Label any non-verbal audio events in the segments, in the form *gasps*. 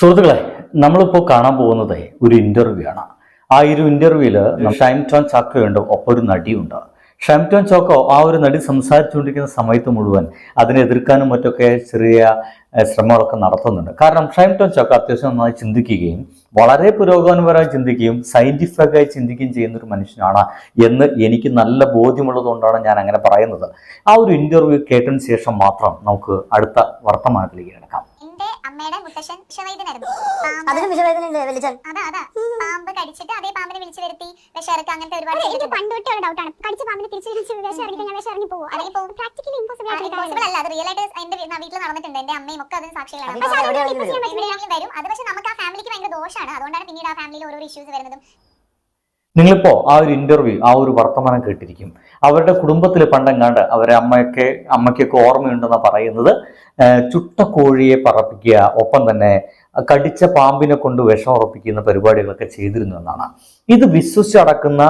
സുഹൃത്തുക്കളെ നമ്മളിപ്പോൾ കാണാൻ പോകുന്നത് ഒരു ഇന്റർവ്യൂ ആണ്. ആ ഒരു ഇന്റർവ്യൂവിൽ ഷൈം ടോൺ ചാക്കോയുണ്ട് ഒപ്പം ഒരു നടിയുണ്ട്. ഷൈം ടോൺ ചോക്കോ ആ ഒരു നടി സംസാരിച്ചുകൊണ്ടിരിക്കുന്ന സമയത്ത് മുഴുവൻ അതിനെ എതിർക്കാനും മറ്റൊക്കെ ചെറിയ ശ്രമങ്ങളൊക്കെ നടത്തുന്നുണ്ട്. കാരണം ഷൈം ടോൺ ചോക്കോ അത്യാവശ്യം നന്നായി ചിന്തിക്കുകയും വളരെ പുരോഗമനപരമായി ചിന്തിക്കുകയും സയന്റിഫിക്കായി ചിന്തിക്കുകയും ചെയ്യുന്ന ഒരു മനുഷ്യനാണ് എന്ന് എനിക്ക് നല്ല ബോധ്യമുള്ളതുകൊണ്ടാണ് ഞാൻ അങ്ങനെ പറയുന്നത്. ആ ഒരു ഇന്റർവ്യൂ കേട്ടതിന് ശേഷം മാത്രം നമുക്ക് അടുത്ത വർത്തമാനത്തിലേക്ക് കിടക്കാം. അമ്മയുടെ മുത്തശ്ശൻ വിഷവൈദ്യനായിരുന്നു *gasps* പാമ്പ് അതിനും വിഷവേദനയുണ്ട് വലിച്ചാൽ അതാ അതാ. പാമ്പ് കടിച്ചിട്ട് അതേ പാമ്പിനെ വിളിച്ചു വരുത്തി വിഷയിറക്കുക അങ്ങനത്തെ ഒരുപാട് എനിക്ക് പണ്ട് തൊട്ടേ ഒരു ഡൗട്ടാണ് കടിച്ച പാമ്പിനെ തിരിച്ച് വിഷം ഇറങ്ങി കഴിഞ്ഞാൽ വിഷം ഇറങ്ങി പോകും അല്ലെങ്കിൽ പോകും പ്രാക്ടിക്കലി ഇമ്പോസിബിൾ ഇമ്പോസിബിൾ അല്ല. അത് റിയൽ ആയിട്ട് എന്റെ വീ- വീട്ടിൽ നടന്നിട്ടുണ്ട്. എന്റെ അമ്മയും ഒക്കെ അതിന് സാക്ഷികളാണ്. അത് പക്ഷേ അത് എവിടെയാണെങ്കിലും ഇപ്പൊ ചെയ്യാൻ പറ്റില്ല. എവിടെയാണെങ്കിലും വരും. അത് പക്ഷേ നമുക്ക് ആ ഫാമിലിക്ക് ഭയങ്കര ദോഷമാണ് അതുകൊണ്ടാണ് പിന്നീട് ആ ഫാമിലിയിൽ ഓരോ ഇഷ്യൂസ് വരുന്നതും. നിങ്ങളിപ്പോ ആ ഒരു ഇന്റർവ്യൂ ആ ഒരു വർത്തമാനം കേട്ടിരിക്കും. അവരുടെ കുടുംബത്തിൽ പണ്ടെങ്ങാണ്ട് അവരെ അമ്മയൊക്കെ അമ്മയ്ക്കൊക്കെ ഓർമ്മയുണ്ടെന്ന് പറയുന്നത്. ചുട്ട കോഴിയെ പറപ്പിക്കുക ഒപ്പം തന്നെ കടിച്ച പാമ്പിനെ കൊണ്ട് വിഷം ഉറപ്പിക്കുന്ന പരിപാടികളൊക്കെ ചെയ്തിരുന്നു എന്നാണ്. ഇത് വിശ്വസിച്ചടക്കുന്ന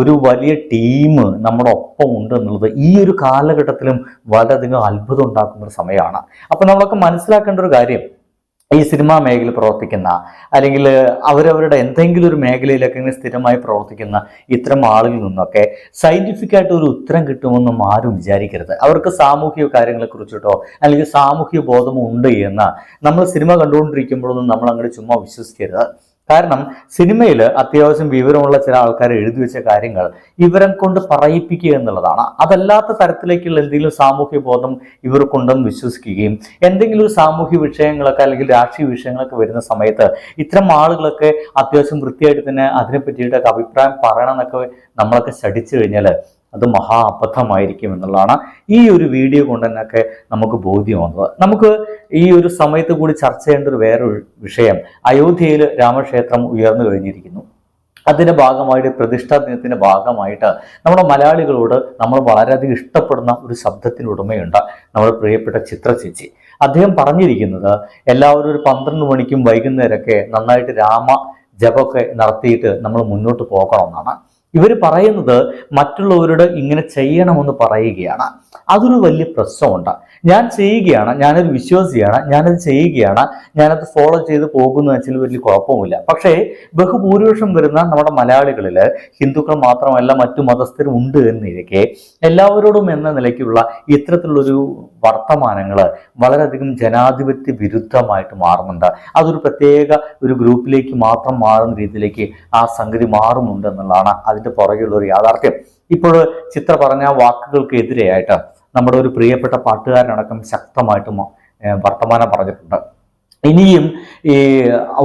ഒരു വലിയ ടീം നമ്മുടെ ഒപ്പം ഉണ്ട് എന്നുള്ളത് ഈ ഒരു കാലഘട്ടത്തിലും വളരെയധികം അത്ഭുതം ഉണ്ടാക്കുന്ന ഒരു സമയമാണ്. അപ്പൊ നമ്മളൊക്കെ മനസ്സിലാക്കേണ്ട ഒരു കാര്യം ഈ സിനിമാ മേഖലയിൽ പ്രവർത്തിക്കുന്ന അല്ലെങ്കിൽ അവരവരുടെ എന്തെങ്കിലും ഒരു മേഖലയിലൊക്കെ ഇങ്ങനെ സ്ഥിരമായി പ്രവർത്തിക്കുന്ന ഇത്തരം ആളുകളിൽ നിന്നൊക്കെ സയന്റിഫിക് ആയിട്ട് ഒരു ഉത്തരം കിട്ടുമെന്നും ആരും വിചാരിക്കരുത്. അവർക്ക് സാമൂഹിക കാര്യങ്ങളെ കുറിച്ചിട്ടോ അല്ലെങ്കിൽ സാമൂഹിക ബോധമോ ഉണ്ട് എന്ന് നമ്മൾ സിനിമ കണ്ടുകൊണ്ടിരിക്കുമ്പോഴൊന്നും നമ്മൾ അങ്ങനെ ചുമ്മാ വിശ്വസിക്കരുത്. കാരണം സിനിമയിൽ അത്യാവശ്യം വിവരമുള്ള ചില ആൾക്കാർ എഴുതി വെച്ച കാര്യങ്ങൾ ഇവരെ കൊണ്ട് പറയിപ്പിക്കുക എന്നുള്ളതാണ്. അതല്ലാത്ത തരത്തിലേക്കുള്ള എന്തെങ്കിലും സാമൂഹ്യ ബോധം ഇവർക്കുണ്ടെന്ന് വിശ്വസിക്കുകയും എന്തെങ്കിലും ഒരു സാമൂഹ്യ വിഷയങ്ങളൊക്കെ അല്ലെങ്കിൽ രാഷ്ട്രീയ വിഷയങ്ങളൊക്കെ വരുന്ന സമയത്ത് ഇത്തരം ആളുകളൊക്കെ അത്യാവശ്യം വൃത്തിയായിട്ട് തന്നെ അതിനെ പറ്റിയിട്ടൊക്കെ അഭിപ്രായം പറയണം എന്നൊക്കെ നമ്മളൊക്കെ ശഠിച്ചു കഴിഞ്ഞാൽ അത് മഹാ അബദ്ധമായിരിക്കും എന്നുള്ളതാണ് ഈ ഒരു വീഡിയോ കൊണ്ട് തന്നെയൊക്കെ നമുക്ക് ബോധ്യമാകുന്നത്. നമുക്ക് ഈ ഒരു സമയത്ത് കൂടി ചർച്ച ചെയ്യേണ്ട ഒരു വേറൊരു വിഷയം അയോധ്യയിൽ രാമക്ഷേത്രം ഉയർന്നു കഴിഞ്ഞിരിക്കുന്നു. അതിന്റെ ഭാഗമായിട്ട് പ്രതിഷ്ഠാ ദിനത്തിന്റെ ഭാഗമായിട്ട് നമ്മുടെ മലയാളികളോട് നമ്മൾ വളരെയധികം ഇഷ്ടപ്പെടുന്ന ഒരു ശബ്ദത്തിന് ഉടമയുണ്ട് നമ്മുടെ പ്രിയപ്പെട്ട ചിത്ര ചേച്ചി. അദ്ദേഹം പറഞ്ഞിരിക്കുന്നത് എല്ലാവരും ഒരു പന്ത്രണ്ട് മണിക്കും വൈകുന്നേരമൊക്കെ നന്നായിട്ട് രാമ ജപമൊക്കെ നടത്തിയിട്ട് നമ്മൾ മുന്നോട്ട് പോകണമെന്നാണ്. ഇവർ പറയുന്നത് മറ്റുള്ളവരോട് ഇങ്ങനെ ചെയ്യണമെന്ന് പറയുകയാണ്. അതൊരു വലിയ പ്രശ്നമുണ്ട്. ഞാൻ ചെയ്യുകയാണ് ഞാനത് വിശ്വസിക്കുകയാണ് ഞാനത് ചെയ്യുകയാണ് ഞാനത് ഫോളോ ചെയ്ത് പോകുന്നു വെച്ചാൽ വലിയ കുഴപ്പമില്ല പക്ഷേ ബഹുഭൂരിപക്ഷം വരുന്ന നമ്മുടെ മലയാളികളിൽ ഹിന്ദുക്കൾ മാത്രമല്ല മറ്റു മതസ്ഥരും ഉണ്ട് എന്നിരിക്കെ എല്ലാവരോടും എന്ന നിലയ്ക്കുള്ള ഇത്തരത്തിലുള്ളൊരു വർത്തമാനങ്ങൾ വളരെയധികം ജനാധിപത്യ വിരുദ്ധമായിട്ട് മാറുന്നുണ്ട്. അതൊരു പ്രത്യേക ഒരു ഗ്രൂപ്പിലേക്ക് മാത്രം മാറുന്ന രീതിയിലേക്ക് ആ സംഗതി മാറുന്നുണ്ട് എന്നുള്ളതാണ് അതിന്റെ പുറകെയുള്ള ഒരു യാഥാർത്ഥ്യം. ഇപ്പോൾ ചിത്ര പറഞ്ഞ വാക്കുകൾക്ക് എതിരെയായിട്ട് നമ്മുടെ ഒരു പ്രിയപ്പെട്ട പാട്ടുകാരനടക്കം ശക്തമായിട്ട് വർത്തമാനം പറഞ്ഞിട്ടുണ്ട്. ഇനിയും ഈ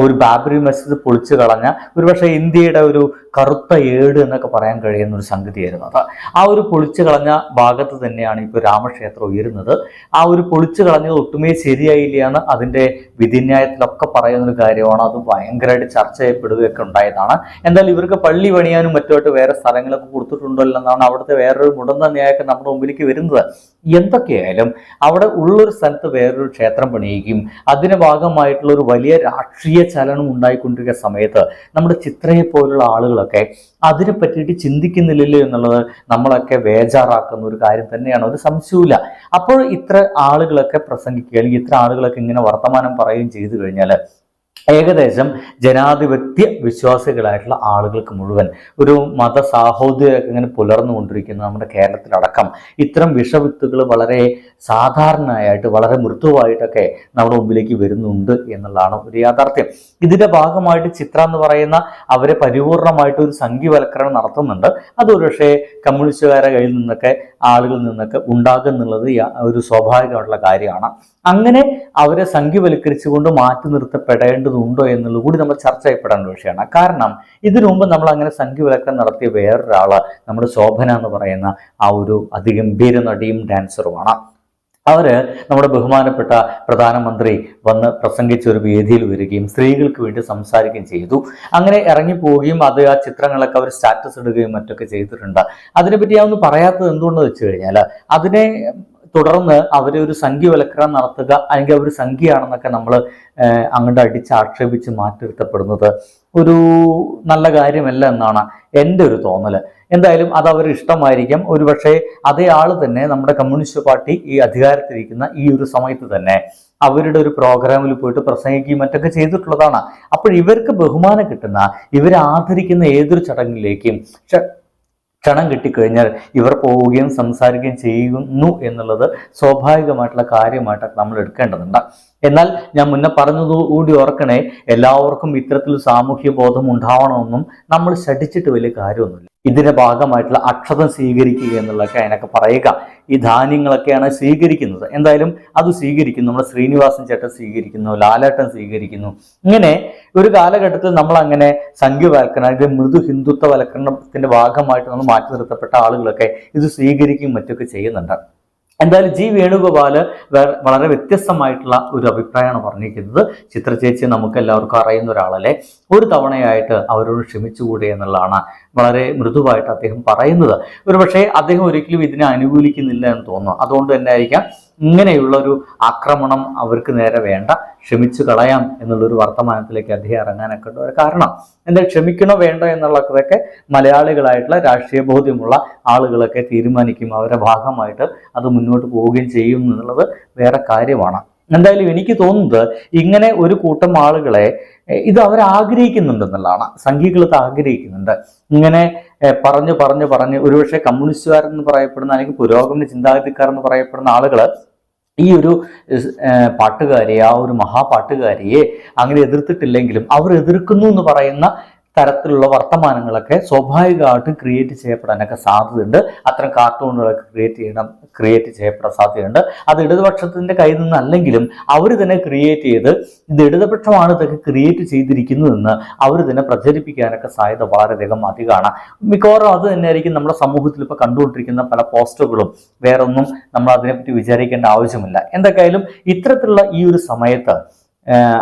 ഒരു ബാബറി മസ്ജിദ് പൊളിച്ചു കളഞ്ഞ ഒരുപക്ഷെ ഇന്ത്യയുടെ ഒരു കറുത്ത ഏട് എന്നൊക്കെ പറയാൻ കഴിയുന്ന ഒരു സംഗതിയായിരുന്നു അത്. ആ ഒരു പൊളിച്ചു കളഞ്ഞ ഭാഗത്ത് തന്നെയാണ് ഇപ്പോൾ രാമക്ഷേത്രം ഉയരുന്നത്. ആ ഒരു പൊളിച്ചു കളഞ്ഞത് ഒട്ടുമേ ശരിയായില്ല എന്ന് അതിന്റെ വിധിന്യായത്തിലൊക്കെ പറയുന്ന ഒരു കാര്യമാണ്. അത് ഭയങ്കരമായിട്ട് ചർച്ച ചെയ്യപ്പെടുകയൊക്കെ ഉണ്ടായതാണ്. എന്തായാലും ഇവർക്ക് പള്ളി പണിയാനും മറ്റുമായിട്ട് വേറെ സ്ഥലങ്ങളൊക്കെ കൊടുത്തിട്ടുണ്ടല്ലോ എന്നാണ് അവിടുത്തെ വേറൊരു മുടന്ത ന്യായമൊക്കെ നമ്മുടെ മുമ്പിലേക്ക് വരുന്നത്. എന്തൊക്കെയായാലും അവിടെ ഉള്ളൊരു സ്ഥലത്ത് വേറൊരു ക്ഷേത്രം പണിയുകയും അതിന് ഭാഗമായിട്ടുള്ള ഒരു വലിയ രാഷ്ട്രീയ ചലനം ഉണ്ടായിക്കൊണ്ടിരിക്കുന്ന സമയത്ത് നമ്മുടെ ചിത്രയെ പോലുള്ള ആളുകളൊക്കെ അതിനെ പറ്റിയിട്ട് ചിന്തിക്കുന്നില്ലല്ലോ എന്നുള്ളത് നമ്മളൊക്കെ വേജാറാക്കുന്ന ഒരു കാര്യം തന്നെയാണ്. ഒരു സംശയമില്ല അപ്പോൾ ഇത്ര ആളുകളൊക്കെ പ്രസംഗിക്കുക അല്ലെങ്കിൽ ഇത്ര ആളുകളൊക്കെ ഇങ്ങനെ വർത്തമാനം പറയുകയും ചെയ്തു കഴിഞ്ഞാൽ ഏകദേശം ജനാധിപത്യ വിശ്വാസികളായിട്ടുള്ള ആളുകൾക്ക് മുഴുവൻ ഒരു മത സാഹോദര്യമൊക്കെ ഇങ്ങനെ പുലർന്നുകൊണ്ടിരിക്കുന്ന നമ്മുടെ കേരളത്തിലടക്കം. ഇത്തരം വിഷവിത്തുകൾ വളരെ സാധാരണയായിട്ട് വളരെ മൃദുവായിട്ടൊക്കെ നമ്മുടെ മുമ്പിലേക്ക് വരുന്നുണ്ട് എന്നുള്ളതാണ് ഒരു യാഥാർത്ഥ്യം. ഇതിന്റെ ഭാഗമായിട്ട് ചിത്ര എന്ന് പറയുന്ന അവരെ പരിപൂർണമായിട്ട് ഒരു സംഖ്യവൽക്കരണം നടത്തുന്നുണ്ട്. അത് ഒരുപക്ഷെ കമ്മ്യൂണിസ്റ്റുകാരുടെ കയ്യിൽ നിന്നൊക്കെ ആളുകളിൽ നിന്നൊക്കെ ഉണ്ടാകുന്നുള്ളത് ഒരു സ്വാഭാവികമായിട്ടുള്ള കാര്യമാണ്. അങ്ങനെ അവരെ സംഖ്യവൽക്കരിച്ചുകൊണ്ട് മാറ്റി നിർത്തപ്പെടേണ്ടതുണ്ടോ എന്നുള്ളത് കൂടി നമ്മൾ ചർച്ച ചെയ്യപ്പെടേണ്ട വിഷയമാണ്. കാരണം ഇതിനു മുമ്പ് നമ്മൾ അങ്ങനെ സംഖ്യവൽക്കരണം നടത്തിയ വേറൊരാൾ നമ്മുടെ ശോഭന എന്ന് പറയുന്ന ആ ഒരു അതിഗംഭീര നടിയും ഡാൻസറുമാണ്. അവർ നമ്മുടെ ബഹുമാനപ്പെട്ട പ്രധാനമന്ത്രി വന്ന് പ്രസംഗിച്ച ഒരു വേദിയിൽ വരികയും സ്ത്രീകൾക്ക് വേണ്ടി സംസാരിക്കുകയും ചെയ്തു. അങ്ങനെ ഇറങ്ങി പോവുകയും അത് ആ ചിത്രങ്ങളൊക്കെ അവർ സ്റ്റാറ്റസ് ഇടുകയും മറ്റൊക്കെ ചെയ്തിട്ടുണ്ട്. അതിനെപ്പറ്റി ഞാൻ ഒന്ന് പറയാത്തത് എന്തുകൊണ്ടെന്ന് വെച്ച് കഴിഞ്ഞാൽ അതിനെ തുടർന്ന് അവരെ ഒരു സംഖ്യ സംഖ്യവൽക്കരണം നടത്തുക അല്ലെങ്കിൽ അവർ സംഖ്യയാണെന്നൊക്കെ നമ്മൾ അങ്ങോട്ട് അടിച്ച് ആക്ഷേപിച്ച് മാറ്റിരുത്തപ്പെടുന്നത് ഒരു നല്ല കാര്യമല്ല എന്നാണ് എന്റെ ഒരു തോന്നൽ എന്തായാലും അത് അവർ ഇഷ്ടമായിരിക്കും. ഒരുപക്ഷെ അതേ ആൾ തന്നെ നമ്മുടെ കമ്മ്യൂണിസ്റ്റ് പാർട്ടി ഈ അധികാരത്തിരിക്കുന്ന ഈ ഒരു സമയത്ത് തന്നെ അവരുടെ ഒരു പ്രോഗ്രാമിൽ പോയിട്ട് പ്രസംഗിക്കുകയും മറ്റൊക്കെ ചെയ്തിട്ടുള്ളതാണ്. അപ്പോൾ ഇവർക്ക് ബഹുമാനം കിട്ടുന്ന ഇവരെ ആദരിക്കുന്ന ഏതൊരു ചടങ്ങിലേക്കും ക്ഷണം കിട്ടിക്കഴിഞ്ഞാൽ ഇവർ പോവുകയും സംസാരിക്കുകയും ചെയ്യുന്നു എന്നുള്ളത് സ്വാഭാവികമായിട്ടുള്ള കാര്യമായിട്ടൊക്കെ നമ്മൾ എടുക്കേണ്ടതുണ്ട്. എന്നാൽ ഞാൻ മുന്നേ പറഞ്ഞതുകൂടി ഓർക്കണേ എല്ലാവർക്കും ഇത്തരത്തിൽ സാമൂഹ്യ ബോധം ഉണ്ടാവണമെന്നും നമ്മൾ ശഠിച്ചിട്ട് വലിയ കാര്യമൊന്നുമില്ല. ഇതിന്റെ ഭാഗമായിട്ടുള്ള അക്ഷതം സ്വീകരിക്കുക എന്നുള്ളതൊക്കെ അതിനൊക്കെ പറയുക. ഈ ധാന്യങ്ങളൊക്കെയാണ് സ്വീകരിക്കുന്നത്. എന്തായാലും അത് സ്വീകരിക്കുന്നു. നമ്മുടെ ശ്രീനിവാസൻ ചേട്ടൻ സ്വീകരിക്കുന്നു ലാലേട്ടൻ സ്വീകരിക്കുന്നു. ഇങ്ങനെ ഒരു കാലഘട്ടത്തിൽ നമ്മൾ അങ്ങനെ സംഖ്യവൽക്കരണം അല്ലെങ്കിൽ മൃദു ഹിന്ദുത്വവൽക്കരണത്തിന്റെ ഭാഗമായിട്ട് നമ്മൾ മാറ്റി നിർത്തപ്പെട്ട ആളുകളൊക്കെ ഇത് സ്വീകരിക്കുകയും മറ്റൊക്കെ ചെയ്യുന്നുണ്ട്. എന്തായാലും ജി വേണുഗോപാൽ വേ- വളരെ വ്യത്യസ്തമായിട്ടുള്ള ഒരു അഭിപ്രായമാണ് പറഞ്ഞിരിക്കുന്നത്. ചിത്രചേച്ചി നമുക്ക് എല്ലാവർക്കും അറിയുന്ന ഒരാളല്ലേ? ഒരു തവണയായിട്ട് അവരോട് ക്ഷമിച്ചുകൂടെ എന്നുള്ളതാണ് വളരെ മൃദുവായിട്ട് അദ്ദേഹം പറയുന്നത്. ഒരുപക്ഷെ അദ്ദേഹം ഒരിക്കലും ഇതിനെ അനുകൂലിക്കുന്നില്ല എന്ന് തോന്നുന്നു. അതുകൊണ്ട് തന്നെ ആയിരിക്കാം ഇങ്ങനെയുള്ള ഒരു ആക്രമണം അവർക്ക് നേരെ വേണ്ട. ക്ഷമിച്ചു കളയാം എന്നുള്ളൊരു വർത്തമാനത്തിലേക്ക് അദ്ദേഹം ഇറങ്ങാനൊക്കെ ഉള്ള ഒരു കാരണം എന്താ ക്ഷമിക്കണോ വേണ്ടോ എന്നുള്ളതൊക്കെ മലയാളികളായിട്ടുള്ള രാഷ്ട്രീയ ബോധ്യമുള്ള ആളുകളൊക്കെ തീരുമാനിക്കും. അവരുടെ ഭാഗമായിട്ട് അത് മുന്നോട്ട് പോവുകയും ചെയ്യും എന്നുള്ളത് വേറെ കാര്യമാണ്. എന്തായാലും എനിക്ക് തോന്നുന്നത് ഇങ്ങനെ ഒരു കൂട്ടം ആളുകളെ ഇത് അവർ ആഗ്രഹിക്കുന്നുണ്ടെന്നുള്ളതാണ് സംഘികൾ ഇത് ആഗ്രഹിക്കുന്നുണ്ട്. ഇങ്ങനെ പറഞ്ഞ് പറഞ്ഞു പറഞ്ഞു ഒരുപക്ഷെ കമ്മ്യൂണിസ്റ്റുകാരെന്ന് പറയപ്പെടുന്ന അല്ലെങ്കിൽ പുരോഗമന ചിന്താഗതിക്കാരെന്ന് പറയപ്പെടുന്ന ആളുകൾ ഈ ഒരു പാട്ടുകാരിയെ ആ ഒരു മഹാപാട്ടുകാരിയെ അങ്ങനെ എതിർത്തിട്ടില്ലെങ്കിലും അവർ എതിർക്കുന്നു എന്ന് പറയുന്ന തരത്തിലുള്ള വർത്തമാനങ്ങളൊക്കെ സ്വാഭാവികമായിട്ടും ക്രിയേറ്റ് ചെയ്യപ്പെടാനൊക്കെ സാധ്യതയുണ്ട്. അത്തരം കാർട്ടൂണുകളൊക്കെ ക്രിയേറ്റ് ചെയ്യണം ക്രിയേറ്റ് ചെയ്യപ്പെടാൻ സാധ്യതയുണ്ട്. അത് ഇടതുപക്ഷത്തിന്റെ കയ്യിൽ നിന്നല്ലെങ്കിലും അവർ തന്നെ ക്രിയേറ്റ് ചെയ്ത് ഇത് ഇടതുപക്ഷമാണ് ഇതൊക്കെ ക്രിയേറ്റ് ചെയ്തിരിക്കുന്നതെന്ന് അവർ തന്നെ പ്രചരിപ്പിക്കാനൊക്കെ സാധ്യത വളരെയധികം അധികമാണ്. മിക്കവാറും അത് തന്നെയായിരിക്കും നമ്മുടെ സമൂഹത്തിൽ ഇപ്പോൾ കണ്ടുകൊണ്ടിരിക്കുന്ന പല പോസ്റ്ററുകളും. വേറൊന്നും നമ്മൾ അതിനെപ്പറ്റി വിചാരിക്കേണ്ട ആവശ്യമില്ല. എന്തൊക്കെയായാലും ഇത്തരത്തിലുള്ള ഈ ഒരു സമയത്ത്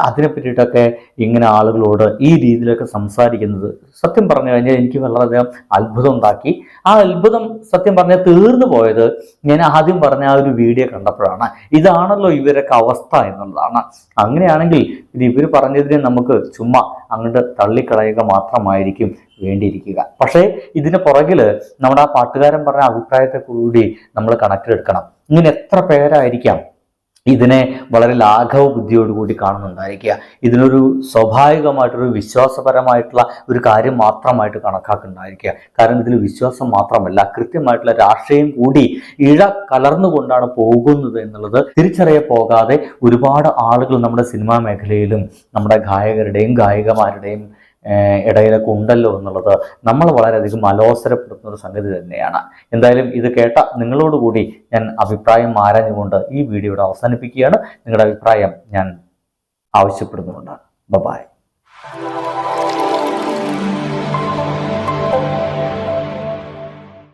അതിനെ പറ്റിയിട്ടൊക്കെ ഇങ്ങനെ ആളുകളോട് ഈ രീതിയിലൊക്കെ സംസാരിക്കുന്നത് സത്യം പറഞ്ഞു കഴിഞ്ഞാൽ എനിക്ക് വളരെയധികം അത്ഭുതം ഉണ്ടാക്കി. ആ അത്ഭുതം സത്യം പറഞ്ഞാൽ തീർന്നു പോയത് ഞാൻ ആദ്യം പറഞ്ഞ ആ ഒരു വീഡിയോ കണ്ടപ്പോഴാണ്. ഇതാണല്ലോ ഇവരൊക്കെ അവസ്ഥ എന്നുള്ളതാണ്. അങ്ങനെയാണെങ്കിൽ ഇത് ഇവർ പറഞ്ഞതിനെ നമുക്ക് ചുമ്മാ അങ്ങോട്ട് തള്ളിക്കളയുക മാത്രമായിരിക്കും വേണ്ടിയിരിക്കുക. പക്ഷേ ഇതിന് പുറകിൽ നമ്മുടെ ആ പാട്ടുകാരൻ പറഞ്ഞ അഭിപ്രായത്തെ കൂടി നമ്മൾ കണക്കിലെടുക്കണം. ഇങ്ങനെ എത്ര പേരായിരിക്കാം ഇതിനെ വളരെ ലാഘവ ബുദ്ധിയോടുകൂടി കാണുന്നുണ്ടായിരിക്കുക. ഇതിനൊരു സ്വാഭാവികമായിട്ടൊരു വിശ്വാസപരമായിട്ടുള്ള ഒരു കാര്യം മാത്രമായിട്ട് കണക്കാക്കുന്നുണ്ടായിരിക്കുക. കാരണം ഇതിൽ വിശ്വാസം മാത്രമല്ല കൃത്യമായിട്ടുള്ള രാഷ്ട്രീയം കൂടി ഇഴ കലർന്നുകൊണ്ടാണ് പോകുന്നത് എന്നുള്ളത് തിരിച്ചറിയ പോകാതെ ഒരുപാട് ആളുകൾ നമ്മുടെ സിനിമാ മേഖലയിലും നമ്മുടെ ഗായകരുടെയും ഗായികമാരുടെയും ഏഹ് ഇടയിലൊക്കെ ഉണ്ടല്ലോ എന്നുള്ളത് നമ്മൾ വളരെയധികം അലോസരപ്പെടുത്തുന്ന ഒരു സംഗതി തന്നെയാണ്. എന്തായാലും ഇത് കേട്ട നിങ്ങളോടുകൂടി ഞാൻ അഭിപ്രായം ആരാഞ്ഞുകൊണ്ട് ഈ വീഡിയോയുടെ അവസാനിപ്പിക്കുകയാണ്. നിങ്ങളുടെ അഭിപ്രായം ഞാൻ ആവശ്യപ്പെടുന്നുണ്ട് ബൈ